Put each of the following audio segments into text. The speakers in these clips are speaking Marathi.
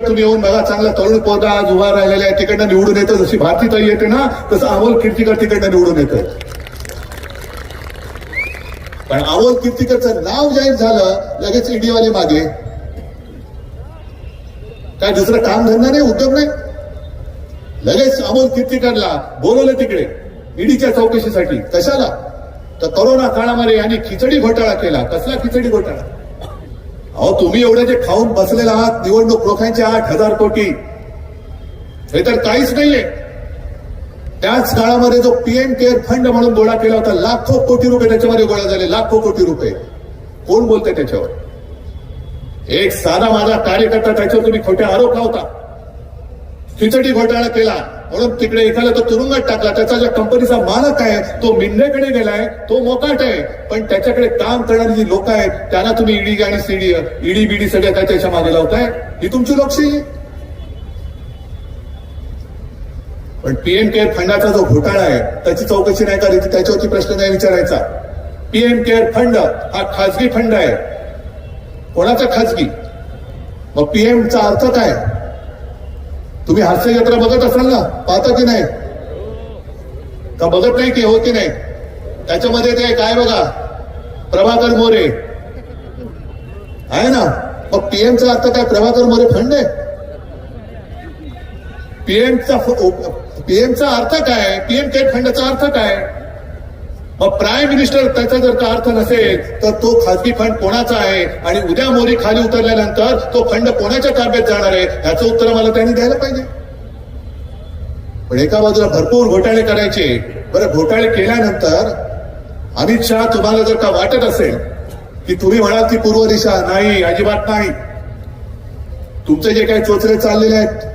तुम्ही येऊन बघा चांगला तरुण पोरगा आज उभा राहिलेला आहे. तिकडनं निवडून येतं. जशी भारती ताई येते ना तसं अमोल कीर्तिकर तिकडनं निवडून येतं. पण अमोल कीर्तिकरचं नाव जाहीर झालं लगेच ईडीवाले मागे. काय दुसरं काम धंदा नाही उद्योग नाही? लगेच अमोल कीर्तिकरला बोलवलं तिकडे ईडीच्या चौकशीसाठी. कशाला? तर करोना काळामध्ये यांनी खिचडी घोटाळा केला. कसला खिचडी घोटाळा? अहो तुम्ही एवढे जे खाऊन बसलेला आहात निवडणूक रोख्यांचे आठ हजार कोटी. हे तर काहीच नाहीये. त्याच काळामध्ये जो पीएम केअर फंड म्हणून गोळा केला होता लाखो कोटी रुपये त्याच्यामध्ये गोळा झाले लाखो कोटी रुपये. कोण बोलते त्याच्यावर? एक साधा माझा कार्यकर्ता त्याच्यावर तुम्ही खोट्या आरोप लावता. खिचडी घोटाळा केला. म्हणून तिकडे एखादा तो तुरुंगात टाकला त्याचा ज्या कंपनीचा मालक आहे तो मिंढेकडे गेलाय तो मोकाट आहे. पण त्याच्याकडे काम करणारी जी लोक आहेत त्यांना तुम्ही ईडी आणि सीडी ईडी बीडी सगळ्या काय त्याच्यामागे लावताय. ही तुमची लोकशाही पण पीएम केअर फंडाचा जो घोटाळा आहे त्याची चौकशी नाही करायची त्याच्यावरती प्रश्न नाही विचारायचा. पीएम केअर फंड हा खाजगी फंड आहे. कोणाचा खाजगी? मग पीएमचा अर्थ काय? तुम्ही हास्य यात्रा बघत असाल ना पाहता की नाही? का बघत नाही की हो की नाही? त्याच्यामध्ये ते काय बघा? प्रभाकर मोरे. आहे ना? मग पीएमचा अर्थ काय प्रभाकर मोरे फंड आहे? पीएमचा पीएमचा अर्थ काय? पीएम केअर फंडचा अर्थ काय? मग प्राईम मिनिस्टर त्याचा जर का अर्थ नसेल तर तो खासगी फंड कोणाचा आहे? आणि उद्या मोरी खाली उतरल्यानंतर तो फंड कोणाच्या ताब्यात जाणार आहे? याचं उत्तर मला त्यांनी द्यायला पाहिजे. पण एका बाजूला भरपूर घोटाळे करायचे. बरं घोटाळे केल्यानंतर अमित शहा तुम्हाला जर का वाटत असेल की तुम्ही म्हणाल ती पूर्व दिशा नाही अजिबात नाही तुमचे जे काही चोचले चाललेले आहेत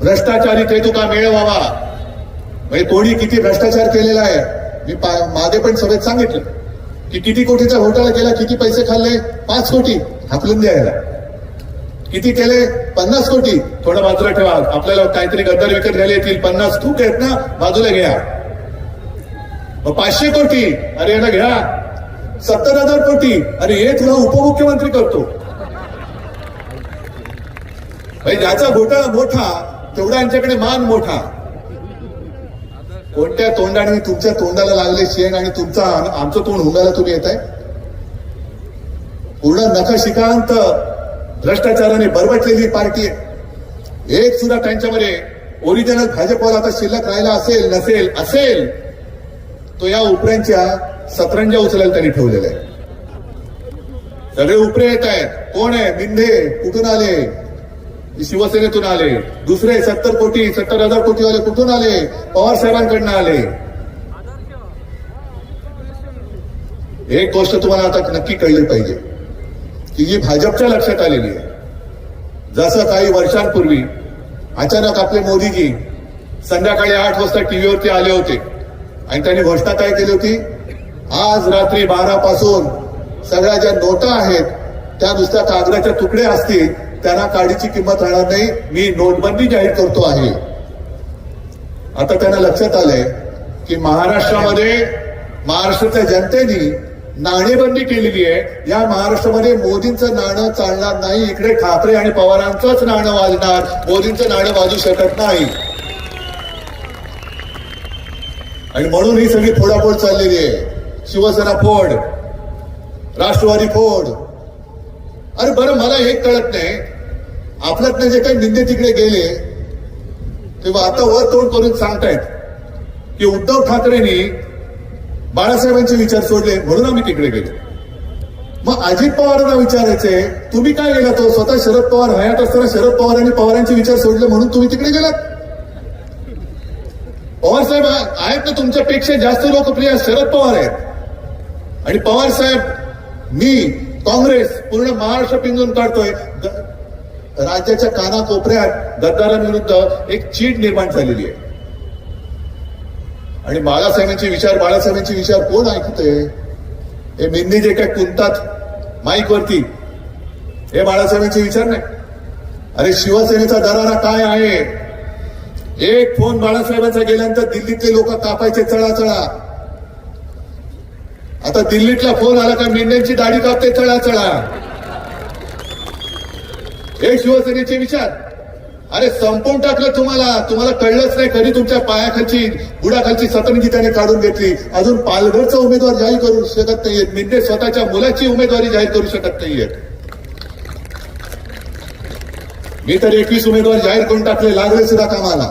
भ्रष्टाचारी ते तुका मिळवावा. म्हणजे कोणी किती भ्रष्टाचार केलेला आहे? मी मागे पण सभेत सांगितलं की किती कोटीचा घोटाळा केला किती पैसे खाल्ले? पाच कोटी हाकलून द्यायला. किती केले? पन्नास कोटी. थोडं बाजूला ठेवा. आपल्याला काहीतरी गद्दार विकत घ्यायला येतील. पन्नास खूप आहेत ना बाजूला घ्या. मग पाचशे कोटी. अरे याला घ्या. सत्तर हजार कोटी. अरे हे तुला उपमुख्यमंत्री करतो. भाई ज्याचा घोटाळा मोठा तेवढा यांच्याकडे मान मोठा. कोणत्या तोंडाने तुमच्या तोंडाला लागले शेण आणि तुमचा आमचं तोंड हुंगायला तुम्ही येत आहे पूर्ण नखशिकांत भ्रष्टाचाराने बरबटलेली पार्टी आहे. एक सुद्धा त्यांच्यामध्ये ओरिजिनल भाजपवर आता शिल्लक राहिला असेल नसेल असेल तो या उपऱ्यांच्या सतरंजा उचलायला त्यांनी ठेवलेला आहे सगळे उपरे येत आहेत. कोण आहे? मिंधे कुठून आले? शिवसेनेतून आले दुसरे सत्तर कोटी सत्तर हजार कोटी वाले कुठून आले? पवार साहेबांकडनं आले. एक गोष्ट तुम्हाला आता नक्की कळली पाहिजे की ही भाजपच्या लक्षात आलेली आहे. जसं काही वर्षांपूर्वी अचानक आपले मोदीजी संध्याकाळी आठ वाजता टीव्हीवरती आले होते आणि त्यांनी घोषणा काय केली होती? आज रात्री बारा पासून सगळ्या ज्या नोटा आहेत त्या नुसत्या कागदाच्या तुकडे असतील त्यांना काडीची किंमत राहणार नाही. मी नोटबंदी जाहीर करतो आहे. आता त्यांना लक्षात आलंय की महाराष्ट्रामध्ये महाराष्ट्राच्या जनतेने नाणेबंदी केलेली आहे. या महाराष्ट्रामध्ये मोदींचं नाणं चालणार नाही. इकडे ठाकरे आणि पवारांचंच नाणं वाजणार. मोदींचं नाणं वाजू शकत नाही. आणि म्हणून ही सगळी फोडाफोड चाललेली आहे. शिवसेना फोड राष्ट्रवादी फोड. अरे बरं मला हे कळत नाही. आपल्यातले जे काही निंदे तिकडे गेले तेव्हा आता वर तोंड करून सांगतायत की उद्धव ठाकरेंनी बाळासाहेबांचे विचार सोडले म्हणून आम्ही तिकडे गेलो. मग अजित पवारांना विचारायचे तुम्ही काय गेला तो हो? स्वतः शरद पवार हयात असताना शरद पवारांनी पवारांचे विचार सोडले म्हणून तुम्ही तिकडे गेलात. पवार साहेब आहेत ना तुमच्यापेक्षा जास्त लोकप्रिय शरद पवार आहेत. आणि पवार साहेब मी काँग्रेस पूर्ण महाराष्ट्र पिंजून काढतोय. राज्याच्या कानाकोपऱ्यात गद्दारांविरुद्ध एक चीड निर्माण झालेली आहे. आणि बाळासाहेबांचे विचार बाळासाहेबांचे विचार कोण ऐकते हे मिंदी जे काय कुंतात माईक वरती हे बाळासाहेबांचे विचार नाही. अरे शिवसेनेचा दरारा काय आहे? एक फोन बाळासाहेबांचा गेल्यानंतर दिल्लीतले लोक कापायचे चळा चळा. आता दिल्लीतला फोन आला का मेंढ्यांची दाढी कापते चळा चळा. हे शिवसेनेचे विचार. अरे संपवून टाकलं तुम्हाला. तुम्हाला कळलंच नाही कधी तुमच्या पायाखालची बुडाखालची सतनगी त्याने काढून घेतली. अजून पालघरचा उमेदवार जाहीर करू शकत नाहीये मिंदे स्वतःच्या मुलाची उमेदवारी जाहीर करू शकत नाहीयेत. मी तर एकवीस उमेदवार जाहीर करून टाकले लागले सुद्धा कामाला.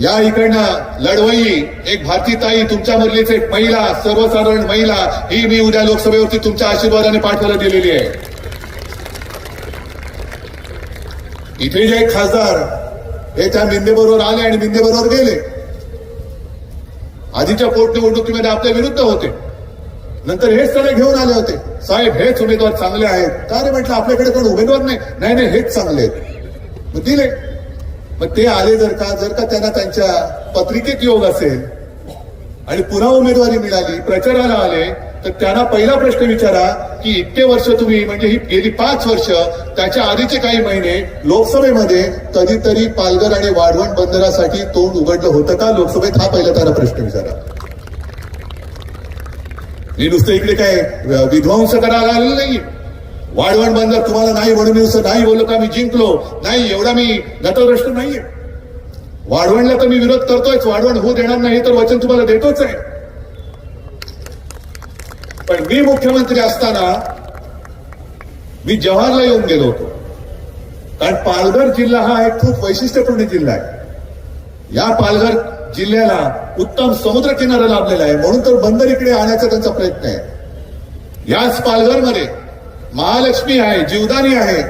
या इकडनं लढवई एक भारती ताई तुमच्यामधलीच एक महिला सर्वसाधारण महिला ही मी उद्या लोकसभेवरती तुमच्या आशीर्वादाने पाठवायला दिलेली आहे. इथे जे खासदार हे त्या मिंदेबरोबर आले आणि मिंदेबरोबर गेले. आधीच्या पोटनिवडणुकीमध्ये आपल्या विरुद्ध होते. नंतर हेच सगळे घेऊन आले होते. साहेब हेच उमेदवार चांगले आहेत. का रे म्हटलं आपल्याकडे कोण उमेदवार नाही? नाही नाही हेच चांगले आहेत. मग दिले. मग ते आले जर का जर का त्यांना त्यांच्या पत्रिकेत योग असेल आणि पुन्हा उमेदवारी मिळाली प्रचाराला आले तर त्यांना पहिला प्रश्न विचारा की इतके वर्ष तुम्ही म्हणजे ही गेली पाच वर्ष त्याच्या आधीचे काही महिने लोकसभेमध्ये कधीतरी पालघर आणि वाढवण बंदरासाठी तोंड उघडलं होतं का? लोकसभेत हा पहिला त्याला प्रश्न विचारा. मी नुसतं इकडे काय विध्वंस करायला आलेलं नाही वाढवण बंदर तुम्हाला नाही म्हणून मी नुसतं नाही बोललो का मी जिंकलो नाही एवढा मी गतभ्रष्ट नाहीये. वाढवणला तर मी विरोध करतोय वाढवण होऊ देणार नाही तर वचन तुम्हाला देतोच आहे. पण मी मुख्यमंत्री असताना मी जवाहरला येऊन गेलो होतो. कारण पालघर जिल्हा हा एक खूप वैशिष्ट्यपूर्ण जिल्हा आहे. या पालघर जिल्ह्याला उत्तम समुद्र किनारा लाभलेला आहे. म्हणून तर बंदर इकडे आणण्याचा त्यांचा प्रयत्न आहे. याच पालघरमध्ये महालक्ष्मी आहे जीवदानी आहे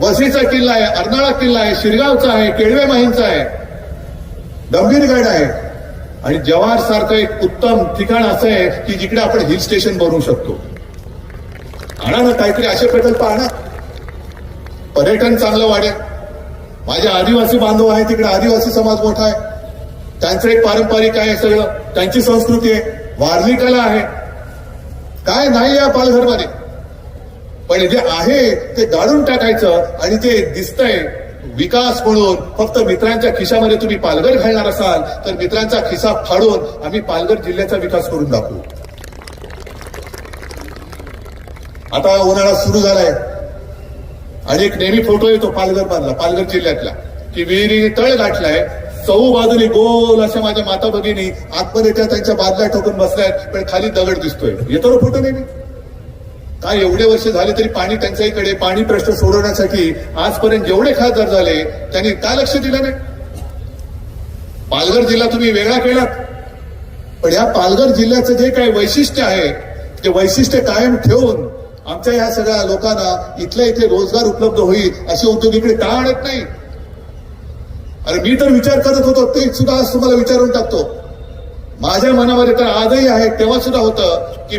वसईचा किल्ला आहे अर्नाळा किल्ला आहे शिरगावचा आहे केळवे माहींचा आहे गंभीरगड आहे. आणि जवाहर सारखं एक उत्तम ठिकाण असं आहे की जिकडे आपण हिल स्टेशन बनवू शकतो. आणा ना काहीतरी असे प्रकल्प आणा. पर्यटन चांगलं वाढेल. माझे आदिवासी बांधव आहे तिकडे आदिवासी समाज मोठा आहे. त्यांचं एक पारंपरिक आहे सगळं. त्यांची संस्कृती आहे. वारली कला आहे. काय नाही या पालघरमध्ये. पण जे आहे ते गाळून टाकायचं आणि ते दिसतंय. विकास म्हणून फक्त मित्रांच्या खिशामध्ये तुम्ही पालघर घालणार असाल तर मित्रांचा खिसा फाडून आम्ही पालघर जिल्ह्याचा विकास करून दाखवू. आता उन्हाळा सुरू झालाय. आणि एक नेहमी फोटो येतो पालघर मधला पालघर जिल्ह्यातला की विहिरीने तळ गाठलाय चौ बाजूने गोल अशा माझ्या माता भगिनी आतमध्ये त्या त्यांच्या बादल्या ठोकून बसल्यात पण खाली दगड दिसतोय. येतो फोटो नेहमी? काय एवढे वर्ष झाले तरी पाणी टंचाईकडे पाणी प्रश्न सोडवण्यासाठी आजपर्यंत जेवढे खासदार झाले त्यांनी का लक्ष दिलं नाही? पालघर जिल्हा तुम्ही वेगळा केलात. पण या पालघर जिल्ह्याचं जे काही वैशिष्ट्य आहे ते वैशिष्ट्य कायम ठेवून आमच्या या सगळ्या लोकांना इथल्या इथे रोजगार उपलब्ध होईल असे उद्योग इकडे का आणत नाही? अरे मी तर विचार करत होतो ते सुद्धा आज तुम्हाला विचारून टाकतो. माझ्या मनामध्ये तर आजही आहे तेव्हा सुद्धा होतं की